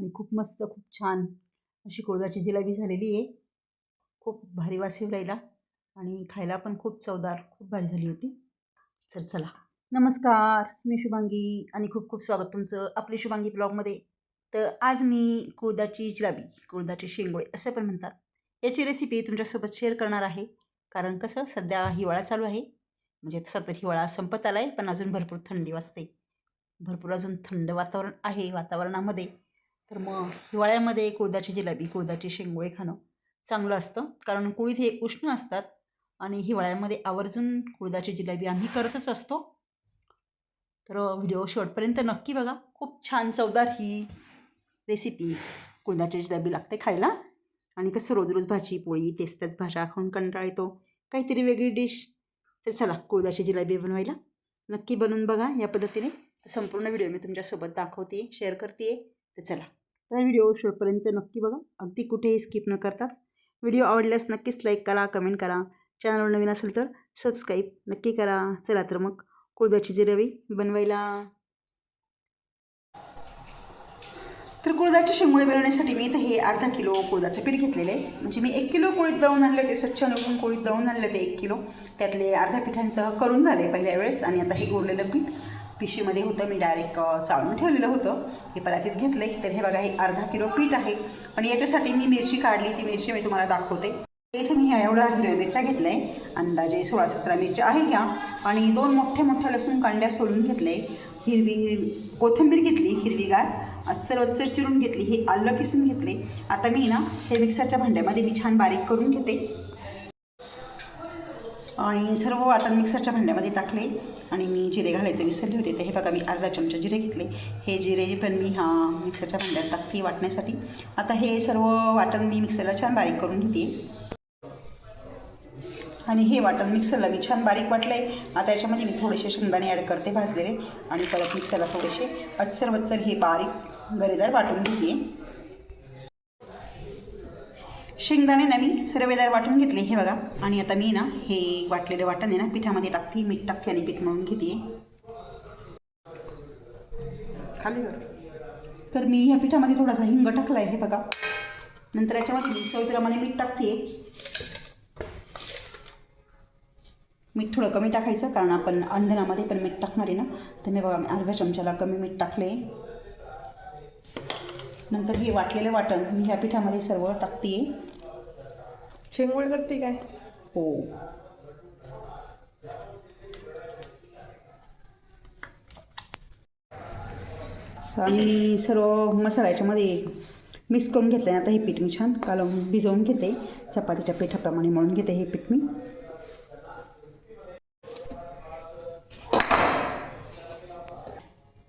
आणि खूप मस्त खूप छान अशी कुळदाची जिलेबी झालेली आहे. खूप भारी वासीव राहिला आणि खायला पण खूप चवदार खूप भारी झाली होती. तर चला. नमस्कार मी शुभांगी आणि खूप खूप स्वागत तुमचं आपली शुभांगी ब्लॉगमध्ये. तर आज मी कुळदाची जिलाबी कुळदाचे शेंगोळे असं पण म्हणतात. याची रेसिपी तुमच्यासोबत शेअर करणार आहे. कारण कसं सध्या हिवाळा चालू आहे. म्हणजे तसा तर हिवाळा संपत आला आहे पण अजून भरपूर थंडी वाजते. भरपूर अजून थंड वातावरण आहे वातावरणामध्ये. तर मग हिवाळ्यामध्ये कुळदाची जिलाबी कुळदाचे शेंगोळे खाणं चांगलं असतं. कारण कुळीत हे उष्ण असतात आणि हिवाळ्यामध्ये आवर्जून कुळदाची जिलेबी आम्ही करतच असतो. तर व्हिडिओ शेवटपर्यंत नक्की बघा. खूप छान चवदार ही रेसिपी कुळदाची जिलेबी लागते खायला. आणि कसं रोज रोज भाजी पोळी तेच त्याच भाज्या खाऊन कंटाळ येतो. काहीतरी वेगळी डिश. तर चला कुळदाची जिलेबी बनवायला नक्की बनवून बघा या पद्धतीने. संपूर्ण व्हिडिओ मी तुमच्यासोबत दाखवते शेअर करते. तर चला. तर व्हिडिओ शेवटपर्यंत नक्की बघा. अगदी कुठेही स्किप न करताच. व्हिडिओ आवडल्यास नक्कीच लाईक करा कमेंट करा. चॅनलवर नवीन असेल तर सबस्क्राईब नक्की करा. चला तर मग कुळदाची जी रवी बनवायला. तर कुळदाचे शेंगोळे बनवण्यासाठी मी इथं हे अर्धा किलो कुळदाचं पीठ घेतलेलं आहे. म्हणजे मी एक किलो कोळीत दळून आणले होते स्वच्छ निवडून कोळीत दळून आणले होते एक किलो. त्यातले अर्ध्या पिठांचं करून झाले पहिल्या वेळेस आणि आता हे उरलेलं पीठ. पिशीमध्ये होतं मी डायरेक्ट चाळून ठेवलेलं होतं. हे परातीत घेतलं आहे तर हे बघा हे अर्धा किलो पीठ आहे. आणि याच्यासाठी मी मिरची काढली. ती मिरची मी तुम्हाला दाखवते. इथे मी ह्या एवढ्या हिरव्या मिरच्या घेतल्या. आहे अंदाजे सोळा सतरा मिरच्या आहे ह्या. आणि दोन मोठ्या मोठ्या लसूण कांड्या सोलून घेतले हिरवी कोथिंबीर घेतली हिरवीगार अच्चर वच्चर चिरून घेतली हे आलं किसून घेतले आता मी ना हे मिक्सरच्या भांड्यामध्ये मी छान बारीक करून घेते. आणि सर्व वाटण मिक्सरच्या भांड्यामध्ये टाकले आणि मी जिरे घालायचे विसरले होते तर हे बघा मी अर्धा चमचा जिरे घेतले. हे जिरे पण मी हा मिक्सरच्या भांड्यात टाकते वाटण्यासाठी. आता हे सर्व वाटण मी मिक्सरला छान बारीक करून घेते. आणि हे वाटण मिक्सरला मी छान बारीक वाटलं आहे आता याच्यामध्ये मी थोडेसे शेंगदाणे ॲड करते भाजलेले. आणि परत मिक्सरला थोडेसे अच्चर वच्चर हे बारीक गरेदार वाटून घेते. शेंगदाणे ना मी रवेदार वाटून घेतले हे बघा. आणि आता मी ना हे वाटलेलं वाटण आहे ना पिठामध्ये टाकते मीठ टाकते आणि पीठ मळून घेते. खाली तर मी ह्या पिठामध्ये थोडासा हिंग टाकला आहे हे बघा. नंतर याच्यामध्ये मी चवीप्रमाणे मीठ टाकते. मीठ थोडं कमी टाकायचं कारण आपण अंधनामध्ये पण मीठ टाकणार आहे ना. तर मी बघा मी अर्ध्या चमच्याला कमी मीठ टाकले. नंतर हे वाटलेलं वाटण मी ह्या पिठामध्ये सर्व टाकते. शेंगोळे करते काय? हो. आणि मी सर्व मसाला याच्यामध्ये मिक्स करून घेतलं आता हे पीठ मी छान. कालवून भिजवून घेते. चपातीच्या पिठाप्रमाणे मळून घेते हे पीठ मी.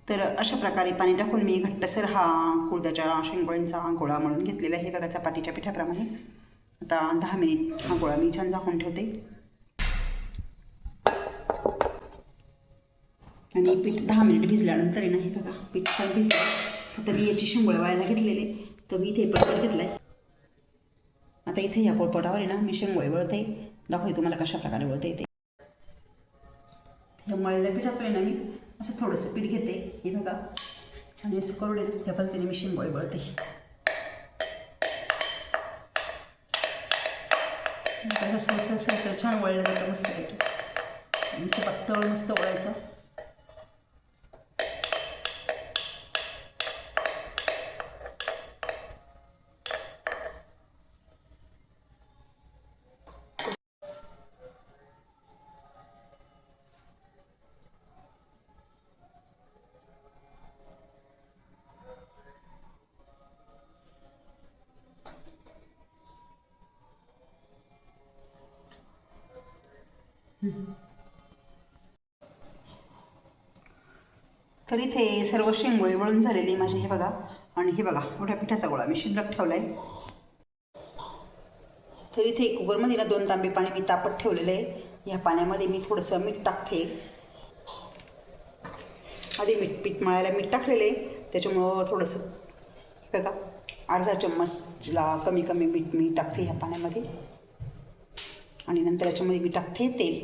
तर अशा प्रकारे पाणी टाकून मी घट्टसर हा कुळदाच्या शेंगोळ्यांचा गोळा मळून घेतलेला आहे. बघा चपातीच्या पिठाप्रमाणे. आता दहा मिनिट. हा गोळा मी छान झाकून ठेवते. आणि पीठ दहा मिनिट भिजल्यानंतर आहे ना हे बघा पीठ छान भिजलं. आता मी याची शेंगोळे व्हायला घेतलेले तर मी इथे पळपट घेतला आहे आता इथे या पोळपटावर आहे ना मी शेंगोळे वळते. दाखवते तुम्हाला कशा प्रकारे वळते येते ह्या मळलेल्या पिठात आहे ना मी असं थोडंसं पीठ घेते. हे बघा आणि असं करून त्या पद्धतीने मी शेंगोळे वळते. असं असं असं असं छान वळलं जातं मस्तपैकी. मस्त पातळ मस्त वळायचं. तर इथे सर्व शेंगोळे वळून झालेली माझे हे बघा. आणि हे बघा मोठ्या पिठाचा गोळा मी शिल्लक ठेवला आहे तर इथे कुकरमध्ये ना दोन तांबे पाणी मी तापत ठेवलेलं आहे. ह्या पाण्यामध्ये मी थोडंसं मीठ टाकते. आधी मीठ पीठ मळायला मीठ टाकलेलं आहे. त्याच्यामुळं थोडंसं हे बघा अर्धा चम्मचला कमी कमी मीठ मी टाकते ह्या पाण्यामध्ये. आणि नंतर याच्यामध्ये मी टाकते तेल.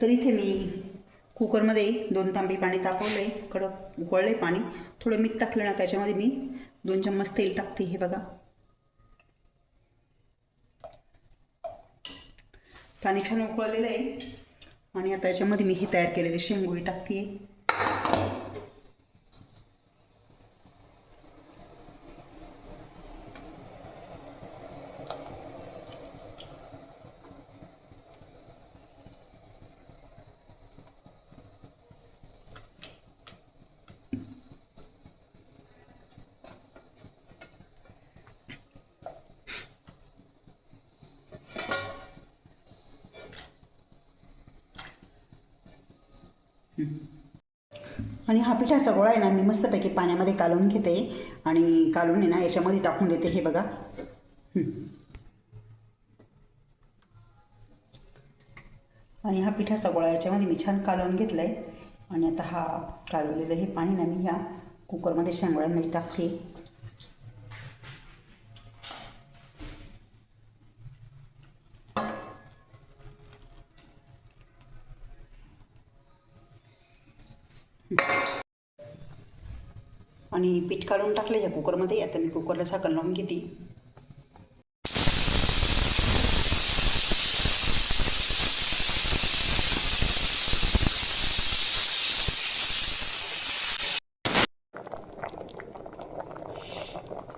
तर इथे मी कुकरमध्ये दोन तांबी पाणी तापवले आहे कडक उकळले पाणी. थोडं मीठ टाकलं ना त्याच्यामध्ये मी दोन चम्मच तेल टाकते हे बघा. पाणी छान उकळलेलं आहे. आणि आता याच्यामध्ये मी हे तयार केलेले शेंगोळी टाकते. आणि हा पिठा सगळा आहे ना मी मस्तपैकी पाण्यामध्ये कालवून घेते आणि कालवून आहे ना याच्यामध्ये टाकून देते हे बघा. आणि हा पिठा सगळा याच्यामध्ये मी छान कालवून घेतला आहे आणि आता हा कालवलेलं हे पाणी ना मी ह्या कुकरमध्ये शेंगोळ्यांमध्ये टाकते. आणि पीठ काढून टाकलं या कुकरमध्ये. आता मी कुकरला झाकण लावून घेते.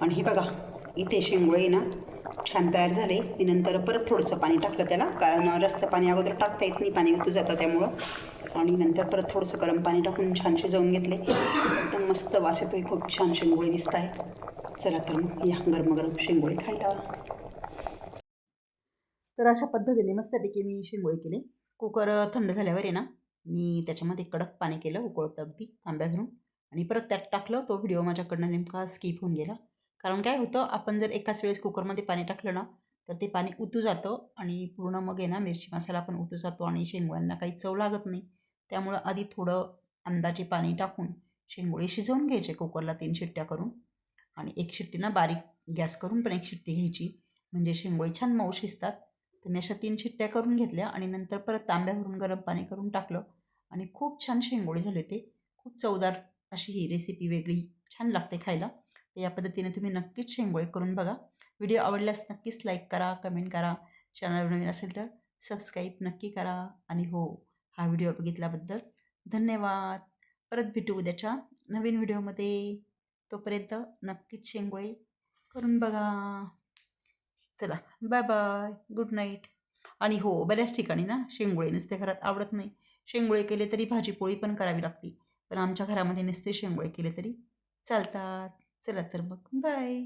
आणि हे बघा इथे शेंगोळे ना छान तयार झाले. मी नंतर परत थोडंसं पाणी टाकलं त्याला कारण रस्तं पाणी अगोदर टाकता येत नाही पाणी उतू जातं त्यामुळं. आणि नंतर परत थोडंसं गरम पाणी टाकून छान शिजवून घेतले. एकदम मस्त वास येतोय खूप छान शेंगोळे दिसत आहे चला तर मग या गरम गरम शेंगोळे खायला. तर अशा पद्धतीने मस्तपैकी मी शेंगोळे केले. कुकर थंड झाल्यावर आहे ना मी त्याच्यामध्ये कडक पाणी केलं उकळतं अगदी तांब्या भरून. आणि परत त्यात टाकलं तो व्हिडिओ माझ्याकडनं नेमका स्किप होऊन गेला. कारण काय होतं आपण जर एकाच वेळेस कुकरमध्ये पाणी टाकलं ना तर ते पाणी उतू जातं आणि पूर्ण मग आहे ना मिरची मसाला पण उतू जातो आणि शेंगोळ्यांना काही चव लागत नाही. त्यामुळं आधी थोडं अंदाजे पाणी टाकून शेंगोळे शिजवून घ्यायचे कुकरला तीन शिट्ट्या करून आणि एक शिट्टी ना बारीक गॅस करून पण एक शिट्टी घ्यायची. म्हणजे शेंगोळे छान मऊ शिजतात. तर मी अशा तीन शिट्ट्या करून घेतल्या आणि नंतर परत तांब्यावरून गरम पाणी करून टाकलं आणि खूप छान शेंगोळे झाले ते खूप चवदार अशी ही रेसिपी वेगळी छान लागते खायला. तर या पद्धतीने तुम्ही नक्कीच शेंगोळे करून बघा. व्हिडिओ आवडल्यास नक्कीच लाईक करा कमेंट करा. चॅनल नवीन असेल तर सबस्क्राईब नक्की करा. आणि हो हा व्हिडिओ बघितल्याबद्दल धन्यवाद. परत भेटू उद्याच्या नवीन व्हिडिओमध्ये. तोपर्यंत नक्कीच शेंगोळे करून बघा. चला बाय बाय गुड नाईट आणि हो बऱ्याच ठिकाणी ना शेंगोळे नुसते घरात आवडत नाही. शेंगोळे केले तरी भाजी पोळी पण करावी लागते. पण आमच्या घरामध्ये नुसते शेंगोळे केले तरी चालतात. चला तर मग बाय